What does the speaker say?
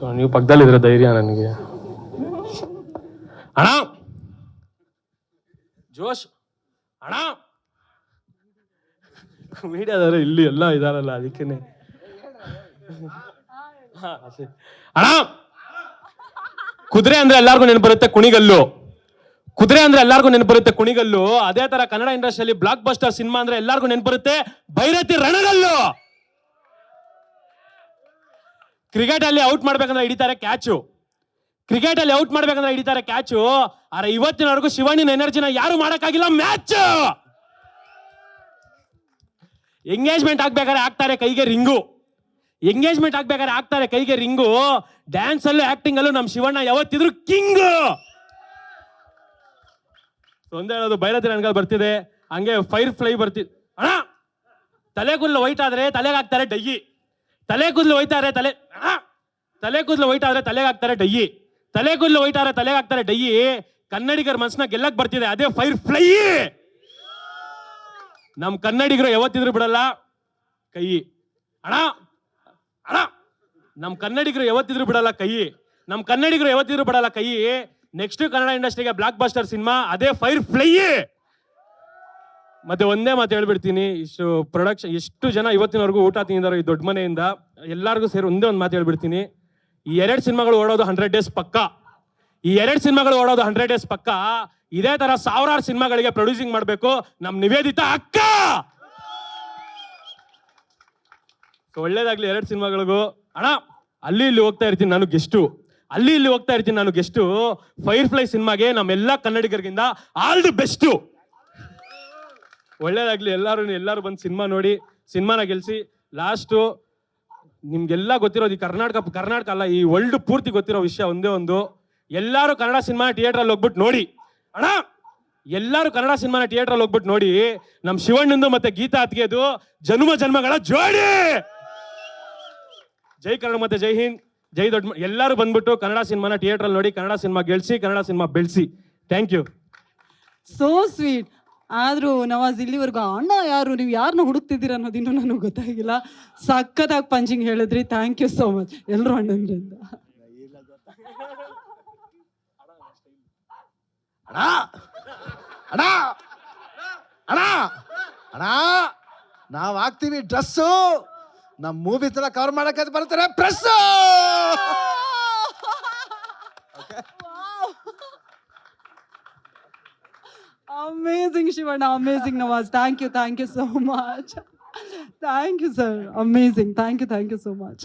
So ನೀವು ಪಕ್ಕದಲ್ಲಿದ್ರೆ ಧೈರ್ಯ ನನಗೆ. ಅಣ್ಣ! ಜೋಶ್! ಅಣ್ಣ! ಮೀಡಿಯಾದವರು ಇಲ್ಲಿ ಎಲ್ಲ ಇದಾರಲ್ಲ, ಅದಕ್ಕೇನೆ. ಅಣ್ಣ! ಕುದುರೆ ಅಂದ್ರೆ ಎಲ್ಲಾರ್ಗು ನೆನಪರುತ್ತೆ ಕುಣಿಗಲ್ಲು. ಕುದುರೆ ಅಂದ್ರೆ ಎಲ್ಲಾರ್ಗು ನೆನಪರುತ್ತೆ ಕುಣಿಗಲ್ಲು. ಅದೇ ತರ ಕನ್ನಡ ಇಂಡಸ್ಟ್ರಿಯಲ್ಲಿ ಬ್ಲಾಕ್ ಬಸ್ಟರ್ ಸಿನಿಮಾ ಅಂದ್ರೆ ಎಲ್ಲಾರ್ಗು ನೆನಪರುತ್ತೆ ಭೈರತಿ ರಣಗಲ್ಲು. ಕ್ರಿಕೆಟ್ ಅಲ್ಲಿ ಔಟ್ ಮಾಡ್ಬೇಕಂದ್ರೆ ಹಿಡಿತಾರೆ ಕ್ಯಾಚು ಕ್ರಿಕೆಟ್ ಅಲ್ಲಿ ಔಟ್ ಮಾಡ್ಬೇಕಂದ್ರೆ ಹಿಡಿತಾರೆ ಕ್ಯಾಚು ಆದ್ರೆ ಇವತ್ತಿನವರೆಗೂ ಶಿವಣ್ಣಿನ ಎನರ್ಜಿನ ಯಾರು ಮಾಡೋಕ್ಕಾಗಿಲ್ಲ? ಮ್ಯಾಚ್ ಎಂಗೇಜ್ಮೆಂಟ್ ಆಗ್ಬೇಕಾದ್ರೆ ಆಗ್ತಾರೆ ಕೈಗೆ ರಿಂಗು. ಎಂಗೇಜ್ಮೆಂಟ್ ಆಗ್ಬೇಕಾದ್ರೆ ಆಗ್ತಾರೆ ಕೈಗೆ ರಿಂಗು. ಡ್ಯಾನ್ಸ್ ಅಲ್ಲೂ ಆಕ್ಟಿಂಗ್ ಅಲ್ಲೂ ನಮ್ಮ ಶಿವಣ್ಣ ಯಾವತ್ತಿದ್ರು ಕಿಂಗ್ ಒಂದೇ ಹೇಳೋದು ಬೈರತಿ ನನಗೆ ಬರ್ತಿದೆ. ಹಂಗೆ ಫೈರ್ ಫ್ಲೈ ಬರ್ತಿದೆ ಅಣ್ಣ, ತಲೆಗುಲ್ಲ ವೈಟ್ ಆದ್ರೆ ತಲೆಗೆ ಹಾಕ್ತಾರೆ ಡಯ್ಯಿ ತಲೆ ಕೂದಲು ಹೋಯ್ತಾರೆ, ತಲೆ ತಲೆ ಕೂದಲು ಆದ್ರೆ ತಲೆಗೆ ಹಾಕ್ತಾರೆ ಡಯ್ಯಿ ತಲೆ ಕೂದಲು ಹೋಯ್ತಾರೆ ತಲೆಗೆ ಹಾಕ್ತಾರೆ ಡಯ್ಯಿ ಕನ್ನಡಿಗರ ಮನ್ಸನ್ನ ಗೆಲ್ಲಕ್ ಬರ್ತಿದೆ, ಅದೇ ಫೈರ್ ಫ್ಲೈ ನಮ್ ಕನ್ನಡಿಗರು ಯಾವತ್ತಿದ್ರು ಬಿಡಲ್ಲ, ಕೈ. ಅಣ್ಣ ಅಣ್ಣ. ನಮ್ ಕನ್ನಡಿಗರು ಯಾವತ್ತಿದ್ರು ಬಿಡಲ್ಲ, ಕೈ. ನಮ್ ಕನ್ನಡಿಗರು ಯಾವತ್ತಿದ್ರು ಬಿಡಲ್ಲ, ಕೈ. ನೆಕ್ಸ್ಟ್ ಕನ್ನಡ ಇಂಡಸ್ಟ್ರಿಗೆ ಬ್ಲಾಕ್ ಬಸ್ಟರ್ ಸಿನಿಮಾ, ಅದೇ ಫೈರ್ ಫ್ಲೈ ಮತ್ತೆ ಒಂದೇ ಮಾತು ಹೇಳ್ಬಿಡ್ತೀನಿ. ಇಷ್ಟು ಪ್ರೊಡಕ್ಷನ್ ಎಷ್ಟು ಜನ ಇವತ್ತಿನವರೆಗೂ ಊಟ ತಿಂದಿದ್ದಾರೆ ಈ ದೊಡ್ಡ ಮನೆಯಿಂದ ಎಲ್ಲರಿಗೂ ಸೇರಿ ಒಂದೇ ಒಂದು ಮಾತು ಹೇಳ್ಬಿಡ್ತೀನಿ. ಈ ಎರಡು ಸಿನಿಮಾಗಳು ಓಡೋದು ಹಂಡ್ರೆಡ್ ಡೇಸ್ ಪಕ್ಕ. ಈ ಎರಡು ಸಿನಿಮಾಗಳು ಓಡೋದು ಹಂಡ್ರೆಡ್ ಡೇಸ್ ಪಕ್ಕ. ಇದೇ ತರ ಸಾವಿರಾರು ಸಿನಿಮಾಗಳಿಗೆ ಪ್ರೊಡ್ಯೂಸಿಂಗ್ ಮಾಡಬೇಕು. ನಮ್ಮ ನಿವೇದಿತ ಅಕ್ಕ! ಒಳ್ಳೇದಾಗ್ಲಿ ಎರಡು ಸಿನಿಮಾಗಳಿಗೂ. ಅಣ್ಣ, ಅಲ್ಲಿ ಇಲ್ಲಿ ಹೋಗ್ತಾ ಇರ್ತೀನಿ ನಾನು ಗೆಸ್ಟು ಅಲ್ಲಿ ಇಲ್ಲಿ ಹೋಗ್ತಾ ಇರ್ತೀನಿ ನಾನು ಗೆಸ್ಟು ಫೈರ್ ಫ್ಲೈ ಸಿನಿಮಾಗೆ ನಮ್ಮೆಲ್ಲ ಕನ್ನಡಿಗರಿಗಿಂದ ಆಲ್ ದಿ ಬೆಸ್ಟು ಒಳ್ಳೇದಾಗ್ಲಿ ಎಲ್ಲರೂ ಎಲ್ಲರೂ ಬಂದು ಸಿನಿಮಾ ನೋಡಿ, ಸಿನಿಮಾನ ಗೆಲ್ಸಿ. ಲಾಸ್ಟು, ನಿಮ್ಗೆಲ್ಲ ಗೊತ್ತಿರೋದು ಈ ಕರ್ನಾಟಕ ಕರ್ನಾಟಕ ಅಲ್ಲ, ಈ ವರ್ಲ್ಡ್ ಪೂರ್ತಿ ಗೊತ್ತಿರೋ ವಿಷಯ ಒಂದೇ ಒಂದು. ಎಲ್ಲರೂ ಕನ್ನಡ ಸಿನಿಮಾ ಥಿಯೇಟ್ರಲ್ಲಿ ಹೋಗ್ಬಿಟ್ಟು ನೋಡಿ. ಅಣ್ಣ, ಎಲ್ಲರೂ ಕನ್ನಡ ಸಿನಿಮಾನ ಥಿಯೇಟ್ರಲ್ಲಿ ಹೋಗ್ಬಿಟ್ಟು ನೋಡಿ. ನಮ್ಮ ಶಿವಣ್ಣಂದು ಮತ್ತೆ ಗೀತಾ ಅತ್ಗೆದು ಜನ್ಮ ಜನ್ಮಗಳ ಜೋಡಿ. ಜೈ ಕನ್ನಡ ಮತ್ತೆ ಜೈ ಹಿಂದ್, ಜೈ ದೊಡ್ಡ ಎಲ್ಲರೂ ಬಂದ್ಬಿಟ್ಟು ಕನ್ನಡ ಸಿನಿಮಾನ ಥಿಯೇಟ್ರಲ್ಲಿ ನೋಡಿ, ಕನ್ನಡ ಸಿನಿಮಾ ಗೆಲ್ಸಿ, ಕನ್ನಡ ಸಿನಿಮಾ ಬೆಳೆಸಿ. ಥ್ಯಾಂಕ್ ಯು ಸೋ ಸ್ವೀಟ್ ಆದ್ರೂ ನವಾಜ್ ಇಲ್ಲಿವರೆಗೂ ಅಣ್ಣ ಯಾರು, ನೀವು ಯಾರನ್ನ ಹುಡುಕ್ತಿದ್ದೀರ ಅನ್ನೋದು ಇನ್ನೂ ನನಗೆ ಗೊತ್ತಾಗಿಲ್ಲ. ಸಖತ್ತಾಗಿ ಪಂಚಿಂಗ್ ಹೇಳಿದ್ರಿ. ಥ್ಯಾಂಕ್ ಯು ಸೋ ಮಚ್ ಎಲ್ಲರೂ ಅಣ್ಣಂದ್ರಿಂದ. ಅಣ್ಣ! ಅಣ್ಣ! ಅಣ್ಣ! ಅಣ್ಣ! ನಾವ್ ಹಾಕ್ತೀವಿ ಡ್ರೆಸ್ಸು. ನಮ್ಮ ಮೂವಿ ತರ ಕವರ್ ಮಾಡಕ್ಕೆ ಬರ್ತಾರೆ press amazing, Shivana. Amazing, Nawaz. Thank you. Thank you so much. thank you, sir. Amazing. Thank you. Thank you so much.